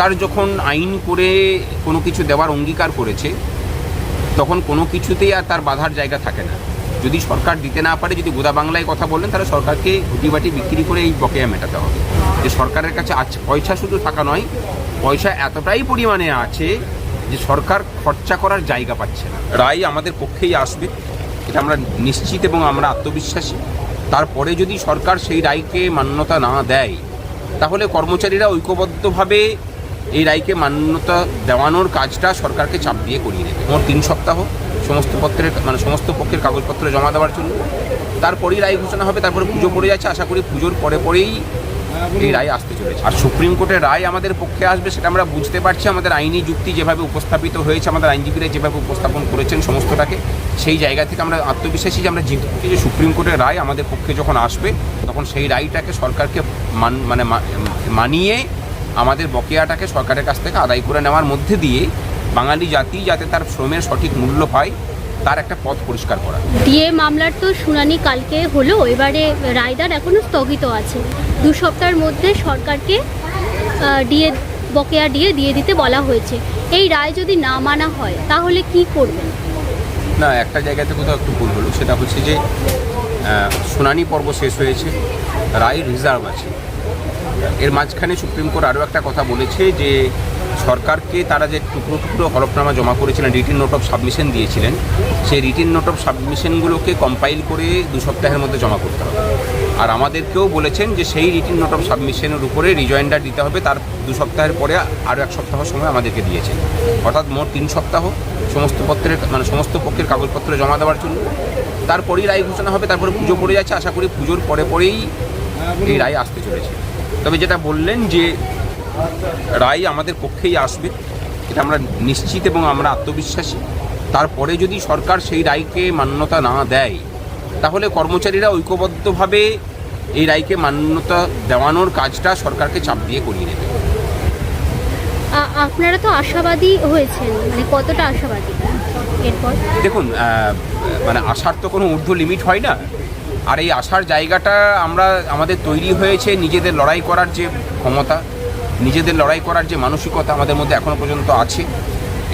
সরকার যখন আইন করে কোনো কিছু দেওয়ার অঙ্গীকার করেছে, তখন কোনো কিছুতেই আর তার বাধার জায়গা থাকে না। যদি সরকার দিতে না পারে, যদি গোদা বাংলায় কথা বললেন, তাহলে সরকারকে ঘুটিবাটি বিক্রি করে এই বকেয়া মেটাতে হবে। যে সরকারের কাছে আছে পয়সা শুধু থাকা নয়, পয়সা এতটাই পরিমাণে আছে যে সরকার খরচা করার জায়গা পাচ্ছে না। রায় আমাদের পক্ষেই আসবে, এটা আমরা নিশ্চিত এবং আমরা আত্মবিশ্বাসী। তারপরে যদি সরকার সেই রায়কে মান্যতা না দেয়, তাহলে কর্মচারীরা ঐক্যবদ্ধভাবে এই রায়কে মান্যতা দেওয়ানোর কাজটা সরকারকে চাপ দিয়ে করিয়ে নেবে মোট তিন সপ্তাহ, সমস্ত পত্রের মানে সমস্ত পক্ষের কাগজপত্র জমা দেওয়ার জন্য। তারপরেই রায় ঘোষণা হবে, তারপরে পুজো পড়ে যাচ্ছে। আশা করি পুজোর পরে পরেই এই রায় আসতে চলেছে। আর সুপ্রিম কোর্টের রায় আমাদের পক্ষে আসবে সেটা আমরা বুঝতে পারছি। আমাদের আইনি যুক্তি যেভাবে উপস্থাপিত হয়েছে, আমাদের আইনজীবীরা যেভাবে উপস্থাপন করেছেন সমস্তটাকে, সেই জায়গা থেকে আমরা আত্মবিশ্বাসী যে আমরা জিতব যে সুপ্রিম কোর্টের রায় আমাদের পক্ষে যখন আসবে, তখন সেই রায়টাকে সরকারকে মান মানে মানিয়ে আমাদের বকেয়াটাকে সরকারের কাছ থেকে আদায় করে নেওয়ার মধ্যে দিয়ে বাঙালি জাতি যাতে তার শ্রমের সঠিক মূল্য পায় তার একটা পথ পরিষ্কার করা। ডিএ মামলার তো শুনানি কালকে হলো এবারে রায়দার এখনও স্থগিত আছে। দু সপ্তাহের মধ্যে সরকারকে ডিএ বকেয়া ডিএ দিয়ে দিতে বলা হয়েছে। এই রায় যদি না মানা হয় তাহলে কি করবেন? না একটা জায়গাতে কোথাও একটু ভুল হলো। সেটা হচ্ছে যে শুনানি পর্ব শেষ হয়েছে রায় রিজার্ভ আছে। এর মাঝখানে সুপ্রিম কোর্ট আরও একটা কথা বলেছে যে সরকারকে তারা যে টুকরো টুকরো হলফনামা জমা করেছিলেন রিটিন নোট অফ সাবমিশন দিয়েছিলেন, সেই রিটিন নোট অফ সাবমিশনগুলোকে কম্পাইল করে দু সপ্তাহের মধ্যে জমা করতে হবে। আর আমাদেরকেও বলেছেন যে সেই রিটিন নোট অফ সাবমিশনের উপরে রিজয়েন্ডার দিতে হবে, তার দু সপ্তাহের পরে আরও এক সপ্তাহ সময় আমাদেরকে দিয়েছেন। অর্থাৎ মোট তিন সপ্তাহ সমস্ত পত্রের মানে সমস্ত পক্ষের কাগজপত্র জমা দেওয়ার জন্য। তারপরেই রায় ঘোষণা হবে, তারপরে পুজো পড়ে যাচ্ছে। আশা করি পুজোর পরে পরেই এই রায় আসতে চলেছে। তবে যেটা বললেন যে রায় আমাদের পক্ষেই আসবে এটা আমরা নিশ্চিত এবং আমরা আত্মবিশ্বাসী। তারপরে যদি সরকার সেই রায়কে মান্যতা না দেয় তাহলে কর্মচারীরা ঐক্যবদ্ধভাবে এই রায়কে মান্যতা দেওয়ানোর কাজটা সরকারকে চাপ দিয়ে করিয়ে নেবে আপনারা তো আশাবাদী হয়েছেন মানে কতটা আশাবাদী এরপর? দেখুন মানে আশার তো কোনো ঊর্ধ্ব লিমিট হয় না। আর এই আসার জায়গাটা আমরা আমাদের তৈরি হয়েছে নিজেদের লড়াই করার যে ক্ষমতা, নিজেদের লড়াই করার যে মানসিকতা আমাদের মধ্যে এখনও পর্যন্ত আছে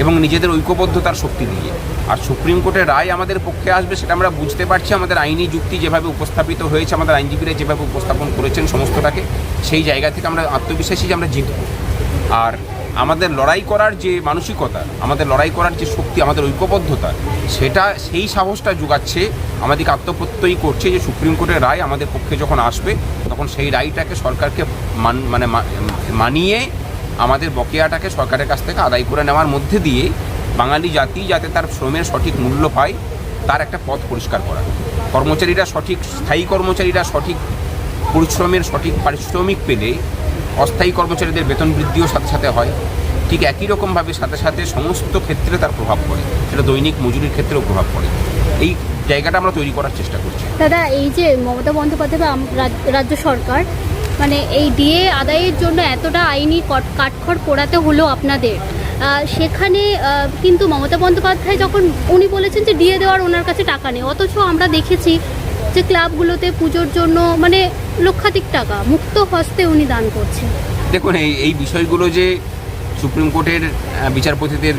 এবং নিজেদের ঐক্যবদ্ধতার শক্তি দিয়ে। আর সুপ্রিম কোর্টের রায় আমাদের পক্ষে আসবে সেটা আমরা বুঝতে পারছি। আমাদের আইনি যুক্তি যেভাবে উপস্থাপিত হয়েছে, আমাদের আইনজীবীরা যেভাবে উপস্থাপন করেছেন সমস্তটাকে, সেই জায়গা থেকে আমরা আত্মবিশ্বাসী যে আমরা জিতব। আর আমাদের লড়াই করার যে মানসিকতা, আমাদের লড়াই করার যে শক্তি, আমাদের ঐক্যবদ্ধতা, সেটা সেই সাহসটা যোগাচ্ছে আমাদেরকে আত্মপ্রত্যয়ী করছে যে সুপ্রিম কোর্টের রায় আমাদের পক্ষে যখন আসবে, তখন সেই রায়টাকে সরকারকে মান মানে মানিয়ে আমাদের বকেয়াটাকে সরকারের কাছ থেকে আদায় করে নেওয়ার মধ্যে দিয়ে বাঙালি জাতি যাতে তার শ্রমের সঠিক মূল্য পায়, তার একটা পথ পরিষ্কার করা। কর্মচারীরা সঠিক, স্থায়ী কর্মচারীরা সঠিক পরিশ্রমের সঠিক পারিশ্রমিক পেলে অস্থায়ী কর্মচারীদের বেতন বৃদ্ধিও সাথে সাথে হয়। ঠিক একই রকমভাবে সাথে সাথে সমস্ত ক্ষেত্রে তার প্রভাব পড়ে। সেটা দৈনিক মজুরির ক্ষেত্রেও প্রভাব পড়ে। এই জায়গাটা আমরা তৈরি করার চেষ্টা করছি। দাদা, এই যে মমতা বন্দ্যোপাধ্যায় বা রাজ্য সরকার মানে এই ডিএ আদায়ের জন্য এতটা আইনি কাঠখড় পোড়াতে হলো আপনাদের সেখানে কিন্তু মমতা বন্দ্যোপাধ্যায় যখন উনি বলেছেন যে ডিএ দেওয়ার ওনার কাছে টাকা নেই, অথচ আমরা দেখেছি যে ক্লাবগুলোতে পুজোর জন্য মানে লক্ষাধিক টাকা, মুক্ত হস্তে উনি দান করছেন। দেখুন, এই এই বিষয়গুলো যে সুপ্রিম কোর্টের বিচারপতিদের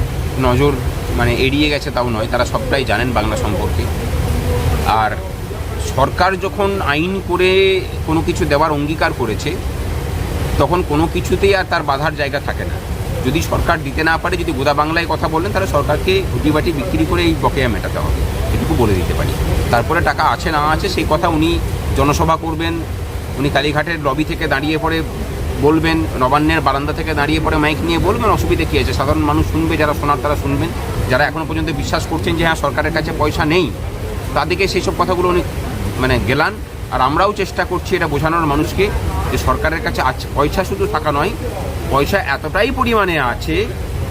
নজর মানে এড়িয়ে গেছে তাও নয়, তারা সবটাই জানেন বাংলা সম্পর্কে। আর সরকার যখন আইন করে কোনো কিছু দেওয়ার অঙ্গীকার করেছে, তখন কোনো কিছুতেই আর তার বাধার জায়গা থাকে না। যদি সরকার দিতে না পারে, যদি গোদা বাংলায় কথা বলেন, তাহলে সরকারকে ঘুটিবাটি বিক্রি করে এই বকেয়া মেটাতে হবে। এটুকু বলে দিতে পারি। তারপরে টাকা আছে না আছে সেই কথা উনি জনসভা করবেন, উনি কালীঘাটের লবি থেকে দাঁড়িয়ে পড়ে বলবেন, নবান্নের বারান্দা থেকে দাঁড়িয়ে পড়ে মাইক নিয়ে বলবেন, অসুবিধা কী আছে? সাধারণ মানুষ শুনবে, যারা শোনার তারা শুনবেন। যারা এখনও পর্যন্ত বিশ্বাস করছেন যে হ্যাঁ সরকারের কাছে পয়সা নেই, তাদেরকে সেই সব কথাগুলো উনি মানে গেলান। আর আমরাও চেষ্টা করছি এটা বোঝানোর মানুষকে যে সরকারের কাছে আছে পয়সা শুধু থাকা নয়, পয়সা এতটাই পরিমাণে আছে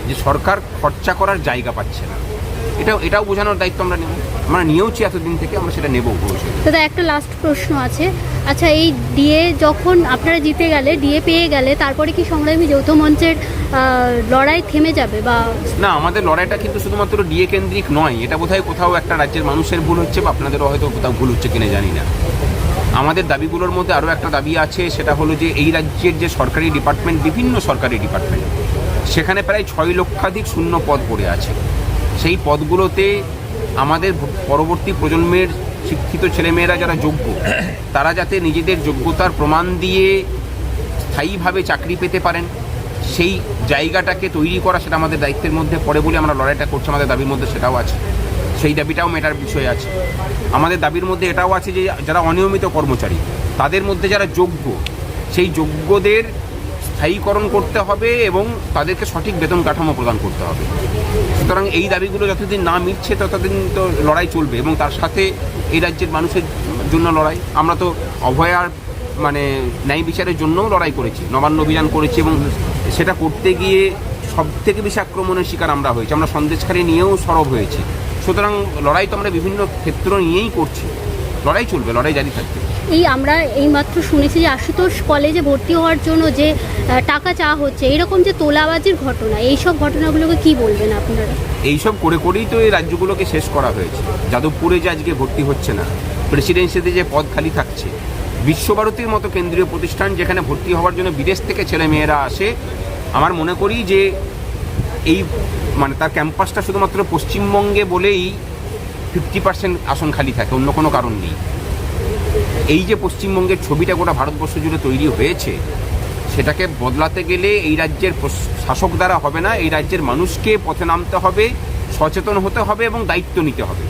যে সরকার খরচা করার জায়গা পাচ্ছে না। এটাও এটাও বোঝানোর দায়িত্ব আমরা নেব। আমরা নিয়েওছি এতদিন থেকে আমরা সেটা নেব ভবিষ্যতে। দাদা একটা লাস্ট প্রশ্ন আছে। আচ্ছা এই ডিএ যখন আপনারা জিতে গেলে ডিএ পেয়ে গেলে তারপরে কি সংগ্রামী যৌথ মঞ্চের লড়াই থেমে যাবে বা না আমাদের লড়াইটা কিন্তু শুধুমাত্র ডিএ কেন্দ্রিক নয়। এটা বোধহয় কোথাও একটা রাজ্যের মানুষের ভুল হচ্ছে বা আপনাদেরও হয়তো কোথাও ভুল হচ্ছে কিনা জানি না। আমাদের দাবিগুলোর মধ্যে আরও একটা দাবি আছে সেটা হলো যে এই রাজ্যের যে সরকারি ডিপার্টমেন্ট বিভিন্ন সরকারি ডিপার্টমেন্ট সেখানে প্রায় ছয় লক্ষাধিক শূন্য পদ পড়ে আছে। সেই পদগুলোতে আমাদের পরবর্তী প্রজন্মের শিক্ষিত ছেলেমেয়েরা যারা যোগ্য, তারা যাতে নিজেদের যোগ্যতার প্রমাণ দিয়ে স্থায়ীভাবে চাকরি পেতে পারেন, সেই জায়গাটাকে তৈরি করা সেটা আমাদের দায়িত্বের মধ্যে পড়ে বলে আমরা লড়াইটা করছি, আমাদের দাবির মধ্যে সেটাও আছে। সেই দাবিটাও মেটার বিষয় আছে। আমাদের দাবির মধ্যে এটাও আছে যে যারা অনিয়মিত কর্মচারী, তাদের মধ্যে যারা যোগ্য, সেই যোগ্যদের স্থায়ীকরণ করতে হবে এবং তাদেরকে সঠিক বেতন কাঠামো প্রদান করতে হবে। সুতরাং এই দাবিগুলো যতদিন না মিটছে, ততদিন তো লড়াই চলবে এবং তার সাথে এই রাজ্যের মানুষের জন্য লড়াই। আমরা তো অভয়ার মানে ন্যায় বিচারের জন্যও লড়াই করেছি, নবান্ন অভিযান করেছি এবং সেটা করতে গিয়ে সব থেকে বেশি আক্রমণের শিকার আমরা হয়েছি, আমরা সন্দেশকারী নিয়েও সরব হয়েছি। সুতরাং লড়াই তো আমরা বিভিন্ন ক্ষেত্র নিয়েই করছি। লড়াই চলবে, লড়াই জারি থাকবে। এই আমরা এইমাত্র শুনেছি যে আশুতোষ কলেজে ভর্তি হওয়ার জন্য যে টাকা চাওয়া হচ্ছে, এরকম যে তোলাবাজির ঘটনা এই সব ঘটনাগুলোকে কি বলবেন আপনারা? এইসব করে করেই তো এই রাজ্যগুলোকে শেষ করা হয়েছে। যাদবপুরে যে আজকে ভর্তি হচ্ছে না, প্রেসিডেন্সিতে যে পদ খালি থাকছে, বিশ্বভারতীর মতো কেন্দ্রীয় প্রতিষ্ঠান যেখানে ভর্তি হওয়ার জন্য বিদেশ থেকে ছেলে মেয়েরা আসে, আমার মনে করি যে এই মানে তার ক্যাম্পাসটা শুধুমাত্র পশ্চিমবঙ্গে বলেই ফিফটি পার্সেন্ট আসন খালি থাকে, অন্য কোনো কারণ নেই। এই যে পশ্চিমবঙ্গের ছবিটা গোটা ভারতবর্ষ জুড়ে তৈরি হয়েছে, সেটাকে বদলাতে গেলে এই রাজ্যের শাসক দ্বারা হবে না, এই রাজ্যের মানুষকে পথে নামতে হবে, সচেতন হতে হবে এবং দায়িত্ব নিতে হবে।